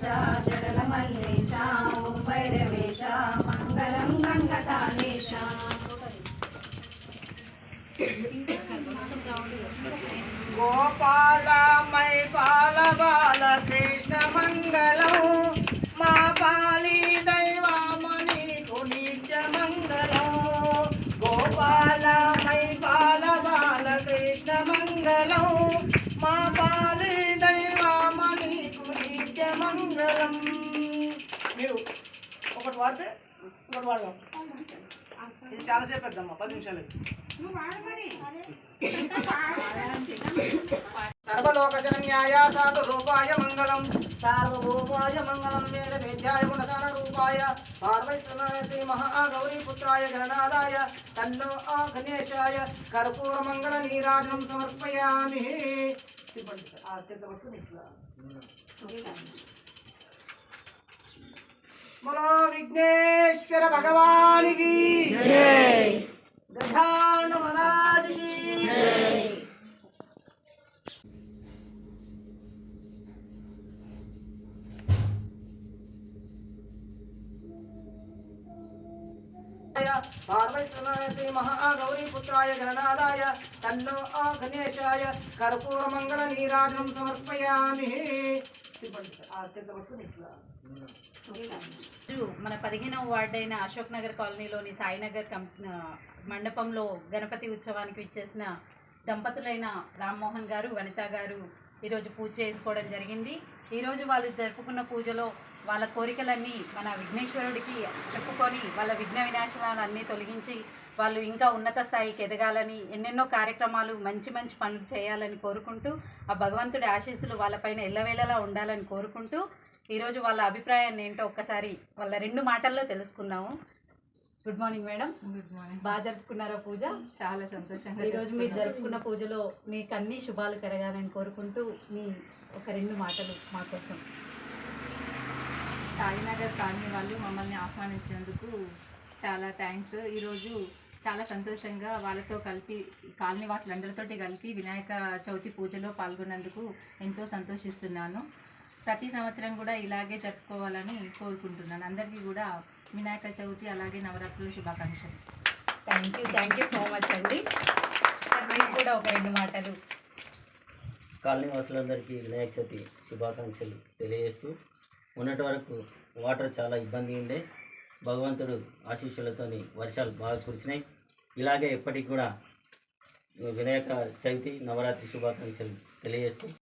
మల్లేశ జడల మల్లేశ ఓం భైరవేశ మంగళం గంగతాళేశ గోపాలమై పాల బాల కృష్ణ మంగళం మా పాలి దైవామణి నిత్య మంగళం గోపాలమై పాల బాల కృష్ణ మంగళం మా పాలి ఒకటి వాడితే ఇంకోటి వాడదాం. ఇది చాలాసేపు పెద్దమ్మా పది నిమిషాలు. సర్వలోకజనన్యాయ సాధురూపాయ మంగళం. సార్వభౌమాయ మంగళం వేద విద్యాయ గుణగణ రూపాయ పార్వైశ్వరాయ శ్రీ మహాగౌరీ పుత్రాయ గణనాదాయ తన్నో ఆ గణేశాయ కర్పూర మంగళ నీరాజనం సమర్పయామి ఆ చిత్తవస్తు నిట్లా. బలో విఘ్నేశ్వర భగవానికి గజాన మహారాజుకి పార్వైశ్వరాయ శ్రీ మహాగౌరీ పుత్రాయ గణనాదాయ తన్నో ఆ గణేశాయ కర్పూర మంగళ నీరాజనం సమర్పయామి ఆ చిత్తవస్తు నిట్లా. రోజు మన పదిహేనవ వార్డు అయిన అశోక్ నగర్ కాలనీలోని సాయినగర్ కం మండపంలో గణపతి ఉత్సవానికి ఇచ్చేసిన దంపతులైన రామ్మోహన్ గారు వనిత గారు ఈరోజు పూజ చేసుకోవడం జరిగింది. ఈరోజు వాళ్ళు జరుపుకున్న పూజలో వాళ్ళ కోరికలన్నీ మన విఘ్నేశ్వరుడికి చెప్పుకొని వాళ్ళ విఘ్న వినాశనాలన్నీ తొలగించి వాళ్ళు ఇంకా ఉన్నత స్థాయికి ఎదగాలని ఎన్నెన్నో కార్యక్రమాలు మంచి మంచి పనులు చేయాలని కోరుకుంటూ ఆ భగవంతుడి ఆశీస్సులు వాళ్ళపైన ఎల్లవేళలా ఉండాలని కోరుకుంటూ ఈరోజు వాళ్ళ అభిప్రాయాన్ని ఏంటో ఒక్కసారి వాళ్ళ రెండు మాటల్లో తెలుసుకుందాము. Good morning madam. Good morning. బాగా జరుపుకున్నారా పూజ? చాలా సంతోషంగా ఈరోజు మీరు జరుపుకున్న పూజలో మీకు అన్ని శుభాలు కలగాలని కోరుకుంటూ మీ ఒక రెండు మాటలు మా కోసం. సాయినగర్ కాలనీ వాళ్ళు మమ్మల్ని ఆహ్వానించినందుకు చాలా థ్యాంక్స్. ఈరోజు చాలా సంతోషంగా వాళ్ళతో కలిపి కాలనీ వాసులందరితోటి కలిపి వినాయక చవితి పూజలో పాల్గొన్నందుకు ఎంతో సంతోషిస్తున్నాను. ప్రతి సంవత్సరం కూడా ఇలాగే జరుపుకోవాలని కోరుకుంటున్నాను. అందరికీ కూడా వినాయక చవితి అలాగే నవరాత్రుల శుభాకాంక్షలు. Thank you thank you so much అండి. సార్ మీకు కూడా ఒక రెండు మాటలు. కాలనీ వాసులందరికీ వినాయక చవితి శుభాకాంక్షలు తెలియజేస్తూ ఉన్నటి వరకు వాటర్ చాలా ఇబ్బంది ఉండే. భగవంతుడు ఆశీస్సులతోని వర్షాలు బాగా కురిసినాయి. ఇలాగే ఎప్పటికి కూడా వినాయక చవితి నవరాత్రి శుభాకాంక్షలు తెలియజేస్తూ